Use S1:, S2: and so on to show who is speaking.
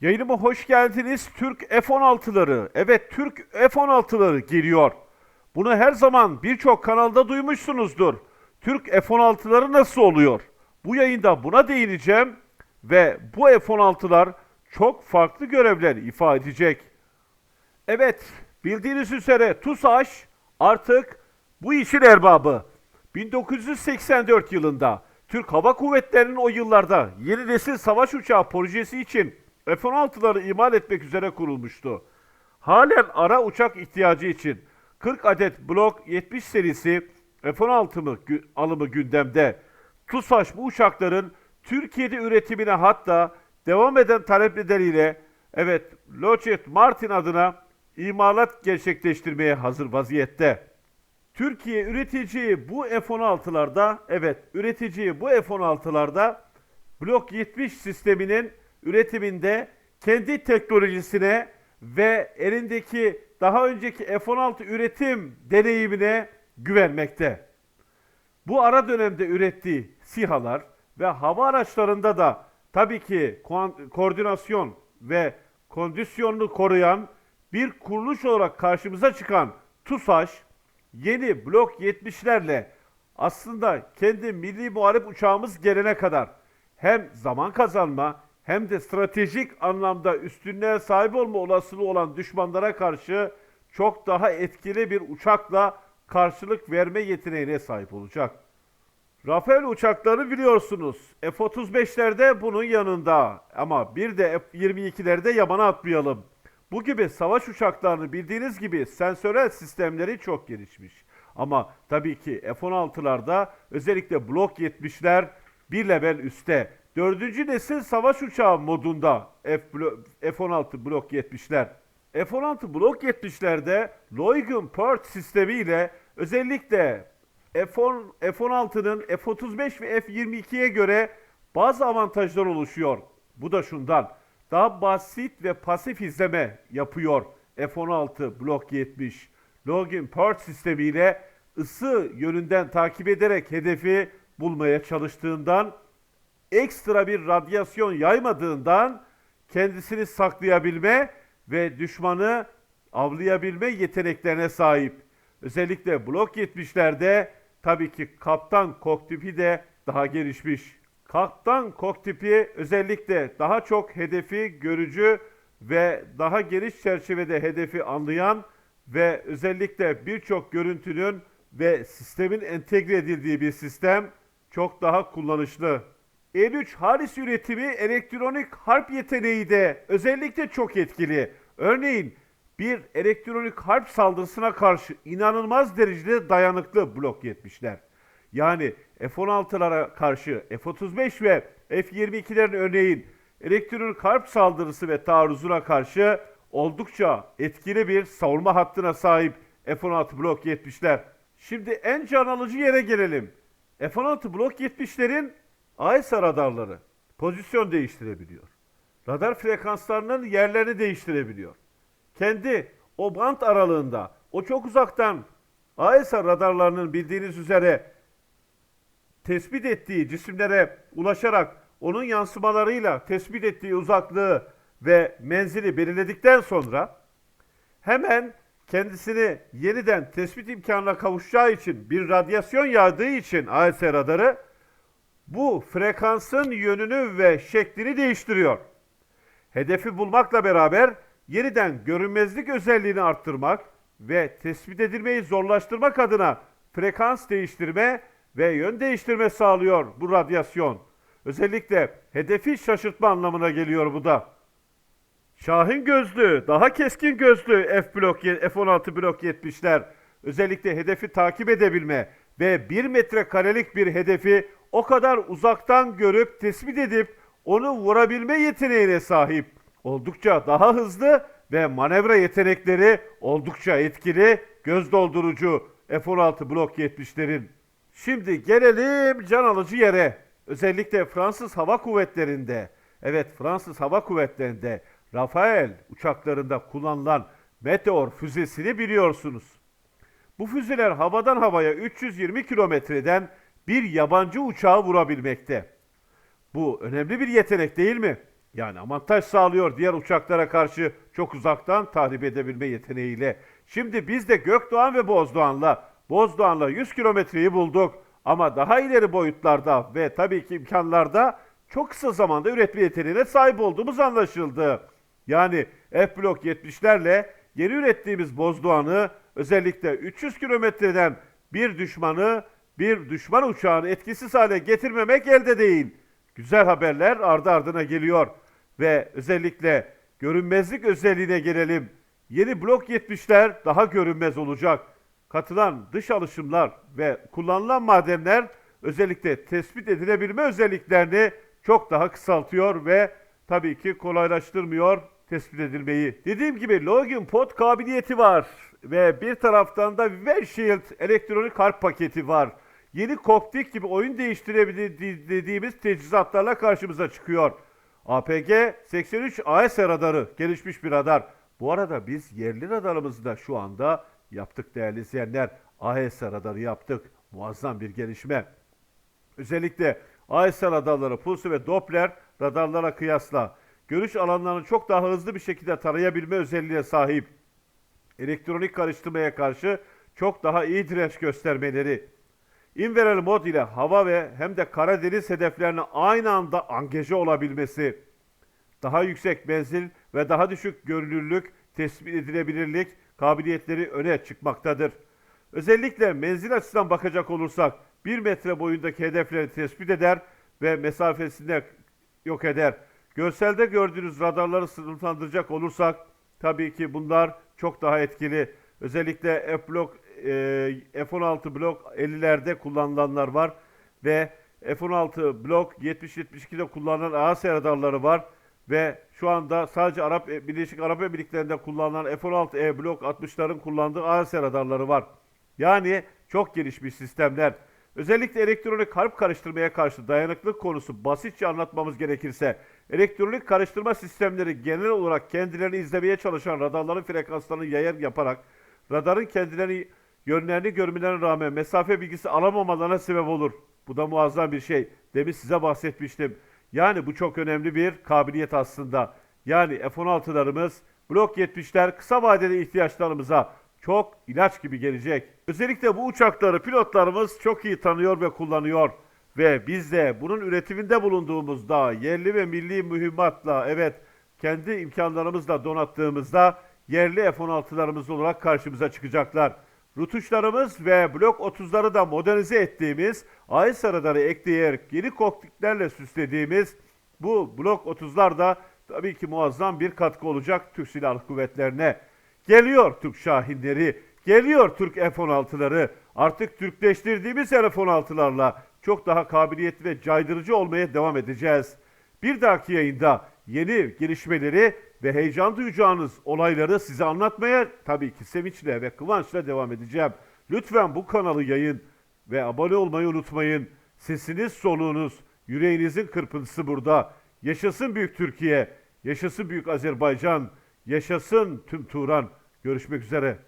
S1: Yayınıma hoş geldiniz. Türk F-16'ları. Evet Türk F-16'ları geliyor. Bunu her zaman birçok kanalda duymuşsunuzdur. Türk F-16'ları nasıl oluyor? Bu yayında buna değineceğim ve bu F-16'lar çok farklı görevler ifade edecek. Evet, bildiğiniz üzere TUSAŞ artık bu işin erbabı. 1984 yılında Türk Hava Kuvvetleri'nin o yıllarda yeni nesil savaş uçağı projesi için F-16'ları imal etmek üzere kurulmuştu. Halen ara uçak ihtiyacı için 40 adet Block 70 serisi F-16 mı gü- alımı gündemde. TUSAŞ bu uçakların Türkiye'de üretimine hatta devam eden talep nedeniyle evet Lockheed Martin adına imalat gerçekleştirmeye hazır vaziyette. Türkiye üreticiyi bu F-16'larda evet üreticiyi bu F-16'larda Blok 70 sisteminin üretiminde kendi teknolojisine ve elindeki daha önceki F-16 üretim deneyimine güvenmekte. Bu ara dönemde ürettiği SİHA'lar ve hava araçlarında da tabii ki koordinasyon ve kondisyonunu koruyan bir kuruluş olarak karşımıza çıkan TUSAŞ yeni Blok 70'lerle aslında kendi milli muharip uçağımız gelene kadar hem zaman kazanma hem de stratejik anlamda üstünlüğe sahip olma olasılığı olan düşmanlara karşı çok daha etkili bir uçakla karşılık verme yeteneğine sahip olacak. Rafael uçakları biliyorsunuz. F-35'lerde bunun yanında ama bir de F-22'lerde yabana atmayalım. Bu gibi savaş uçaklarını bildiğiniz gibi sensörel sistemleri çok gelişmiş. Ama tabii ki F-16'larda özellikle Blok 70'ler bir level üstte. Dördüncü nesil savaş uçağı modunda F blo- F-16 Blok 70'ler. F-16 Blok 70'lerde Loigun Port sistemi ile özellikle F-10 F-16'nın F-35 ve F-22'ye göre bazı avantajlar oluşuyor. Bu da şundan. Daha basit ve pasif izleme yapıyor F-16 Block 70. Login Port sistemiyle ısı yönünden takip ederek hedefi bulmaya çalıştığından ekstra bir radyasyon yaymadığından kendisini saklayabilme ve düşmanı avlayabilme yeteneklerine sahip. Özellikle Blok 70'lerde tabii ki kaptan koktipi de daha gelişmiş. Kaptan koktipi özellikle daha çok hedefi görücü ve daha geniş çerçevede hedefi anlayan ve özellikle birçok görüntünün ve sistemin entegre edildiği bir sistem çok daha kullanışlı. E3 Haris üretimi elektronik harp yeteneği de özellikle çok etkili. Örneğin bir elektronik harp saldırısına karşı inanılmaz derecede dayanıklı blok 70'ler. Yani F-16'lara karşı F-35 ve F-22'lerin örneğin elektronik harp saldırısı ve taarruzuna karşı oldukça etkili bir savunma hattına sahip F-16 blok 70'ler. Şimdi en can alıcı yere gelelim. F-16 blok 70'lerin AESA radarları pozisyon değiştirebiliyor. Radar frekanslarının yerlerini değiştirebiliyor. Kendi o bant aralığında o çok uzaktan AESA radarlarının bildiğiniz üzere tespit ettiği cisimlere ulaşarak onun yansımalarıyla tespit ettiği uzaklığı ve menzili belirledikten sonra hemen kendisini yeniden tespit imkanına kavuşacağı için bir radyasyon yağdığı için AES radarı bu frekansın yönünü ve şeklini değiştiriyor. Hedefi bulmakla beraber yeniden görünmezlik özelliğini arttırmak ve tespit edilmeyi zorlaştırmak adına frekans değiştirme ve yön değiştirme sağlıyor bu radyasyon. Özellikle hedefi şaşırtma anlamına geliyor bu da. Şahin gözlü, daha keskin gözlü F blok F16 blok 70'ler özellikle hedefi takip edebilme ve 1 metrekarelik bir hedefi o kadar uzaktan görüp tespit edip onu vurabilme yeteneğine sahip. Oldukça daha hızlı ve manevra yetenekleri oldukça etkili, göz doldurucu F16 blok 70'lerin. Şimdi gelelim can alıcı yere. Özellikle Fransız Hava Kuvvetleri'nde, evet Fransız Hava Kuvvetleri'nde Rafael uçaklarında kullanılan Meteor füzesini biliyorsunuz. Bu füzeler havadan havaya 320 kilometreden bir yabancı uçağı vurabilmekte. Bu önemli bir yetenek değil mi? Yani avantaj sağlıyor diğer uçaklara karşı çok uzaktan tahrip edebilme yeteneğiyle. Şimdi biz de Gökdoğan ve Bozdoğan'la Bozdoğan'la 100 kilometreyi bulduk. Ama daha ileri boyutlarda ve tabii ki imkanlarda çok kısa zamanda üretme yeteneğine sahip olduğumuz anlaşıldı. Yani F-Block 70'lerle yeni ürettiğimiz Bozdoğan'ı özellikle 300 kilometreden bir düşmanı, bir düşman uçağını etkisiz hale getirmemek elde değil. Güzel haberler ardı ardına geliyor ve özellikle görünmezlik özelliğine gelelim. Yeni Blok 70'ler daha görünmez olacak. Katılan dış alışımlar ve kullanılan madenler özellikle tespit edilebilme özelliklerini çok daha kısaltıyor ve tabii ki kolaylaştırmıyor tespit edilmeyi. Dediğim gibi login pod kabiliyeti var ve bir taraftan da Viver Shield elektronik harp paketi var. Yeni kokpit gibi oyun değiştirebildiği dediğimiz teçhizatlarla karşımıza çıkıyor. APG 83 AS radarı gelişmiş bir radar. Bu arada biz yerli radarımızı da şu anda yaptık değerli izleyenler. AS radarı yaptık. Muazzam bir gelişme. Özellikle AS radarları, pulsu ve Doppler radarlara kıyasla görüş alanlarını çok daha hızlı bir şekilde tarayabilme özelliğine sahip. Elektronik karıştırmaya karşı çok daha iyi direnç göstermeleri. Inverel mod ile hava ve hem de kara deniz hedeflerine aynı anda angaje olabilmesi. Daha yüksek menzil ve daha düşük görünürlük, tespit edilebilirlik kabiliyetleri öne çıkmaktadır. Özellikle menzil açısından bakacak olursak 1 metre boyundaki hedefleri tespit eder ve mesafesinde yok eder. Görselde gördüğünüz radarları sınıflandıracak olursak tabii ki bunlar çok daha etkili. Özellikle F-Block, e, F-16 Block 50'lerde kullanılanlar var ve F-16 Block 70-72'de kullanılan AS radarları var ve şu anda sadece Arap Birleşik Arap Emirlikleri'nde kullanılan F-16E Block 60'ların kullandığı AS radarları var. Yani çok gelişmiş sistemler. Özellikle elektronik harp karıştırmaya karşı dayanıklılık konusu basitçe anlatmamız gerekirse, elektronik karıştırma sistemleri genel olarak kendilerini izlemeye çalışan radarların frekanslarını yayar yaparak, radarın kendilerini yönlerini görmelerine rağmen mesafe bilgisi alamamalarına sebep olur. Bu da muazzam bir şey. Demin size bahsetmiştim. Yani bu çok önemli bir kabiliyet aslında. Yani F-16'larımız, Blok 70'ler kısa vadeli ihtiyaçlarımıza çok ilaç gibi gelecek. Özellikle bu uçakları pilotlarımız çok iyi tanıyor ve kullanıyor. Ve biz de bunun üretiminde bulunduğumuzda yerli ve milli mühimmatla evet kendi imkanlarımızla donattığımızda yerli F-16'larımız olarak karşımıza çıkacaklar. Rutuşlarımız ve Blok 30'ları da modernize ettiğimiz AES radarı ekleyerek yeni kokpitlerle süslediğimiz bu Blok 30'lar da tabii ki muazzam bir katkı olacak Türk Silahlı Kuvvetlerine. Geliyor Türk Şahinleri, geliyor Türk F-16'ları. Artık Türkleştirdiğimiz F-16'larla çok daha kabiliyetli ve caydırıcı olmaya devam edeceğiz. Bir dahaki yayında yeni gelişmeleri ve heyecan duyacağınız olayları size anlatmaya tabii ki sevinçle ve kıvançla devam edeceğim. Lütfen bu kanalı yayın ve abone olmayı unutmayın. Sesiniz, soluğunuz, yüreğinizin kırpıntısı burada. Yaşasın Büyük Türkiye, yaşasın Büyük Azerbaycan, yaşasın tüm Turan. Görüşmek üzere.